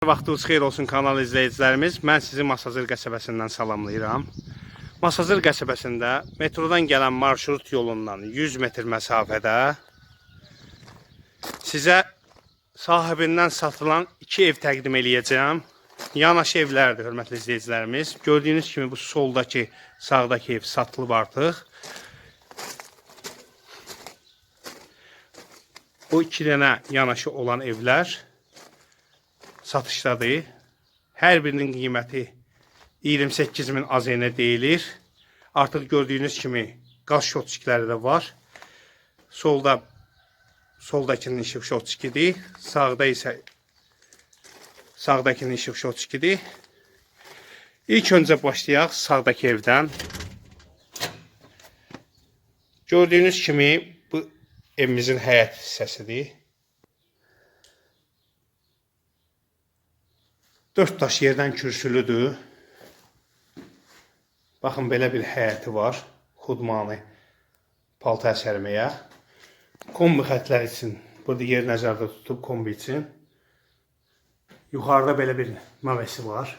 Vaxtınız xeyir olsun kanal izləyicilərimiz. Mən sizi Masazır qəsəbəsindən salamlayıram. Masazır qəsəbəsində metrodan gələn marşrut yolundan 100 metr məsafədə sizə sahibindən satılan iki ev təqdim eləyəcəm. Yanaşı evlərdir, hörmətli izləyicilərimiz. Gördüyünüz kimi bu soldakı, sağdakı ev satılıb artıq. Bu iki dənə yanaşı olan evlər satışdadır. Hər birinin qiyməti 28 min AZN deyilir. Artıq gördüyünüz kimi qaz şotçikləri də var. Solda soldakının işıq şotçikidir. Sağda isə sağdakının işıq şotçikidir. İlk öncə başlayaq sağdakı evdən. Gördüyünüz kimi bu evimizin həyət hissəsidir. Dört daş yerdən kürsülüdür. Baxın belə bir həyəti var. Xudmanı paltar sərməyə. Kombi xətləri üçün burada yer nəzərdə tutub kombi üçün. Yuxarıda belə bir mavesi var.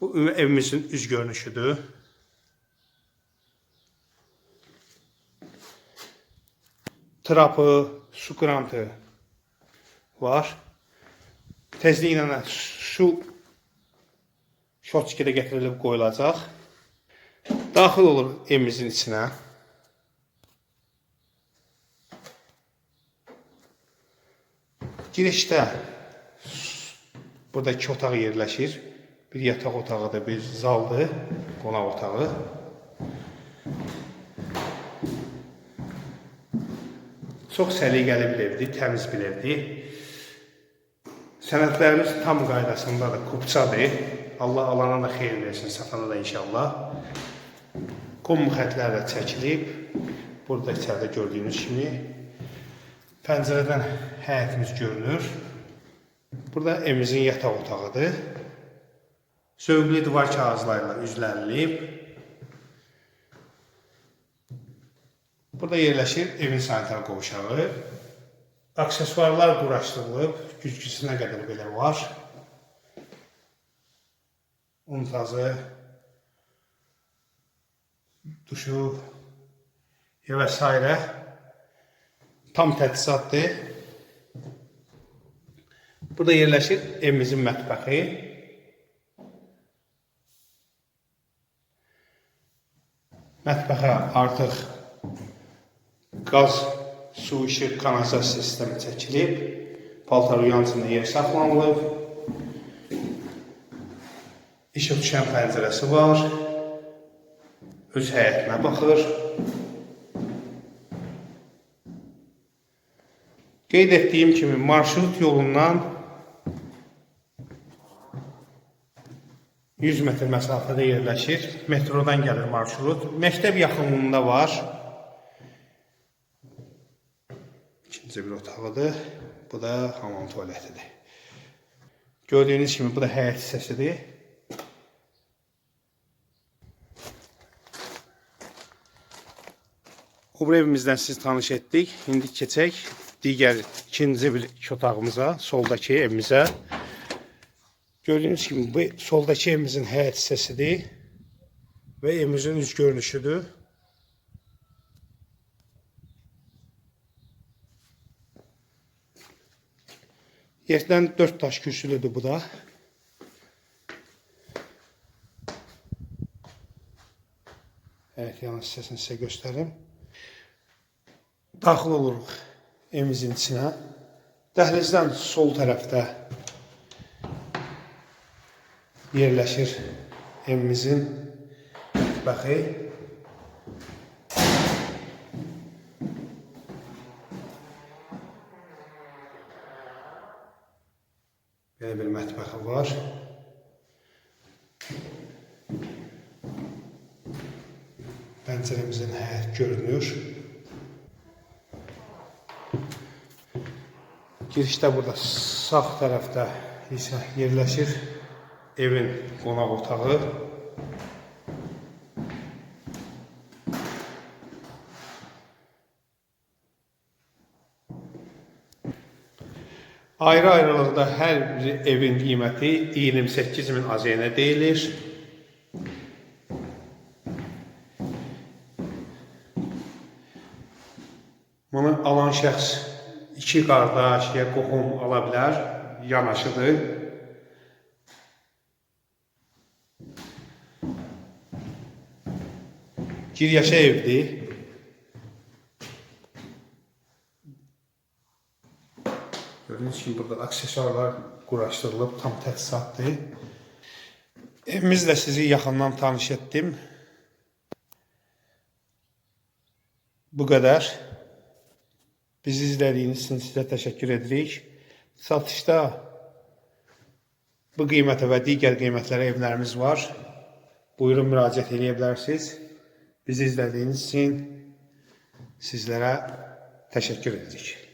Bu evimizin üz görünüşüdür. Trapı, su krantı var. Tezliklə su şotçikidə gətirilib qoyulacaq. Daxil olur evimizin içinə. Girişdə burada iki otaq yerləşir. Bir yataq otağıdır, bir zaldır, qonaq otağı. Çox səliqəli bir evdir, təmiz bir evdir. Sənədlərimiz tam qaydasındadır, kupçadır. Allah alana da xeyir versin, satana da inşallah. Kommu xətləri də çəkilib. Burada içəridə gördüyünüz kimi pəncərədən həyətimiz görünür. Burada evimizin yataq otağıdır. Sövqlü divar kağızlarla üzlənilib. Burada yerləşir evin sanitar qovşağı. Aksesuarlar quraşdırılıb, güzgüsünə qədər belə var. Untazı, duşu və s. Tam təchizatdır. Burada yerləşir evimizin mətbəxi. Mətbəxə artıq qaz, su, işıq, kanalizasiya sistemi çəkilib. Paltar uyancında yer saxlanılıb. İşıq düşən pəncərəsi var. Öz həyətinə baxır. Qeyd etdiyim kimi marşrut yolundan 100 metr məsafədə yerləşir. Metrodan gəlir marşrut. Məktəb yaxınlığında var. İkinci bir otağıdır. Bu da hamam tualetidir. Gördüyünüz kimi bu da həyət hissəsidir. O bir evimizdən siz tanış etdik. İndi keçək digər ikinci bir iş otağımıza, soldakı evimizə. Gördüyünüz kimi bu soldakı evimizin həyət hissəsidir və evimizin üz görünüşüdür. Yerdən dört daş kürsülüdür bu da. Evet, yanlış hissəsini sizə göstərim. Daxil oluruq evimizin içinə. Dəhlizdən sol tərəfdə yerləşir evimizin mətbəxi. Belə bir mətbəxi var. Pəncərəmizin həyət görünür. Girişdə burada sağ tərəfdə isə yerləşir evin qonaq otağı. Ayrı ayrılıqda hər bir evin qiyməti 28 min AZN deyilir. Bunu alan şəxs iki qardaş ya qohum ala bilər, yanaşıdır. Giryaşa evdir. Gördüğünüz gibi burada aksesuarlar quraşdırılıb, tam təchizatdır. Evimizlə sizi yaxından tanış etdim. Bu qədər. Bizi izlədiyiniz üçün sizə təşəkkür edirik. Satışda bu qiymətə və digər qiymətlərə evlərimiz var. Buyurun müraciət edə bilərsiniz. Bizi izlədiyiniz üçün sizlərə təşəkkür edirik.